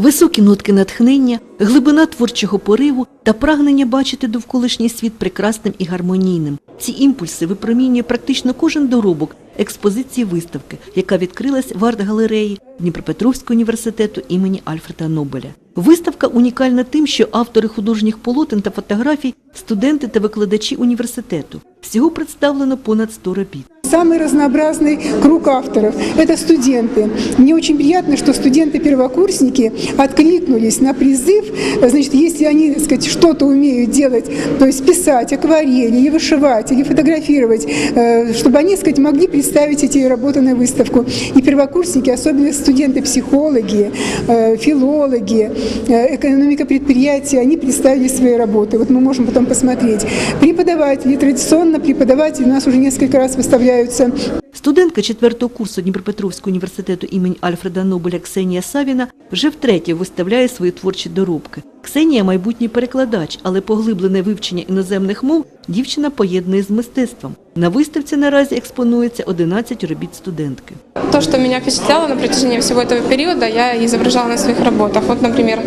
Високі нотки натхнення, глибина творчого пориву та прагнення бачити довколишній світ прекрасним і гармонійним. Ці імпульси випромінює практично кожен доробок експозиції виставки, яка відкрилась в арт-галереї Дніпропетровського університету імені Альфреда Нобеля. Виставка унікальна тим, що автори художніх полотен та фотографій студенти та викладачі університету. Всього представлено понад 100 робіт. Самый разнообразный круг авторов – это студенты. Мне очень приятно, что студенты-первокурсники откликнулись на призыв. Значит, если они, так сказать, что-то умеют делать, то есть писать акварель, или вышивать, или фотографировать, э, чтобы они, так сказать, могли представить эти работы на выставку. И первокурсники, особенно студенты-психологи, э, филологи, э, экономика предприятия, они представили свои работы. Вот мы можем потом посмотреть. Преподаватели, традиционно преподаватели у нас уже несколько раз выставляются Студентка четвертого курсу Дніпропетровського університету імені Альфреда Нобеля Ксенія Савіна вже втретє виставляє свої творчі доробки. Ксенія – майбутній перекладач, але поглиблене вивчення іноземних мов дівчина поєднує з мистецтвом. На виставці наразі експонується 11 робіт студентки. То, что меня впечатляло на протяжении всего этого периода, я изображала на своих работах. Вот, например,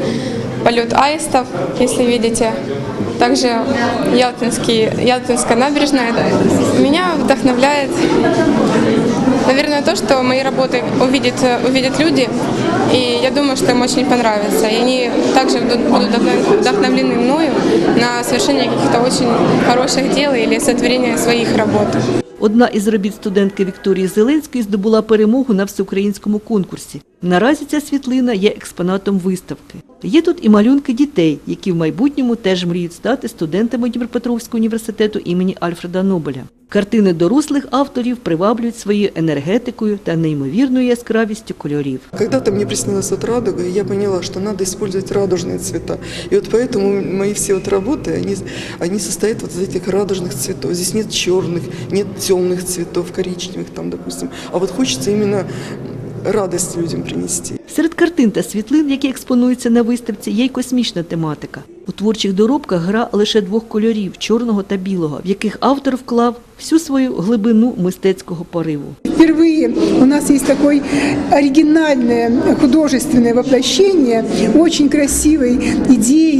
полет аистов, если видите. Также Ялтинский, Ялтинская набережная. Меня вдохновляет, наверное, то, что мои работы увидят, увидят люди. И я думаю, что им очень понравится. И они также будут будут вдохнов- вдохновлены мною на совершение каких-то очень хороших дел или сотворение своих работ. Одна із робіт студентки Вікторії Зеленської здобула перемогу на всеукраїнському конкурсі. Наразі ця світлина є експонатом виставки. Є тут і малюнки дітей, які в майбутньому теж мріють стати студентами Дніпропетровського університету імені Альфреда Нобеля. Картини дорослих авторів приваблюють своєю енергетикою та неймовірною яскравістю кольорів. Когда-то мне приснилась вот радуга, и я поняла, что надо использовать радужные цвета. И вот поэтому мои все вот работы, они, они состоят вот из этих радужных цветов. Здесь нет черных, нет темных цветов, коричневых там, допустим. А вот хочется именно радость людям принести. Серед картин та світлин, які експонуються на виставці, є й космічна тематика. У творчих доробках гра лише двох кольорів чорного та білого, в яких автор вклав всю свою глибину мистецького пориву. Впервые у нас есть такое оригинальное художественное воплощение очень красивой идеи,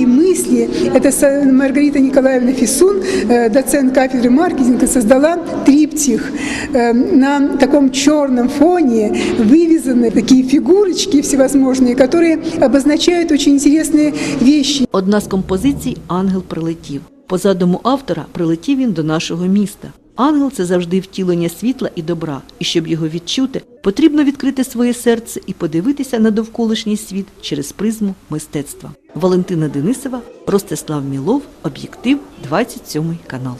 мысли. Это со- Маргарита Николаевна Фисун, э, доцент кафедры маркетинга, создала триптих э, на таком черном фоне, вывязаны такие фигурочки всевозможные, которые обозначают очень интересные вещи. Одна з композицій Ангел прилетів. По задуму автора прилетів він до нашого міста. Ангел це завжди втілення світла і добра, і щоб його відчути, потрібно відкрити своє серце і подивитися на довколишній світ через призму мистецтва. Валентина Денисова, Ростислав Мілов, об'єктив, 27 канал.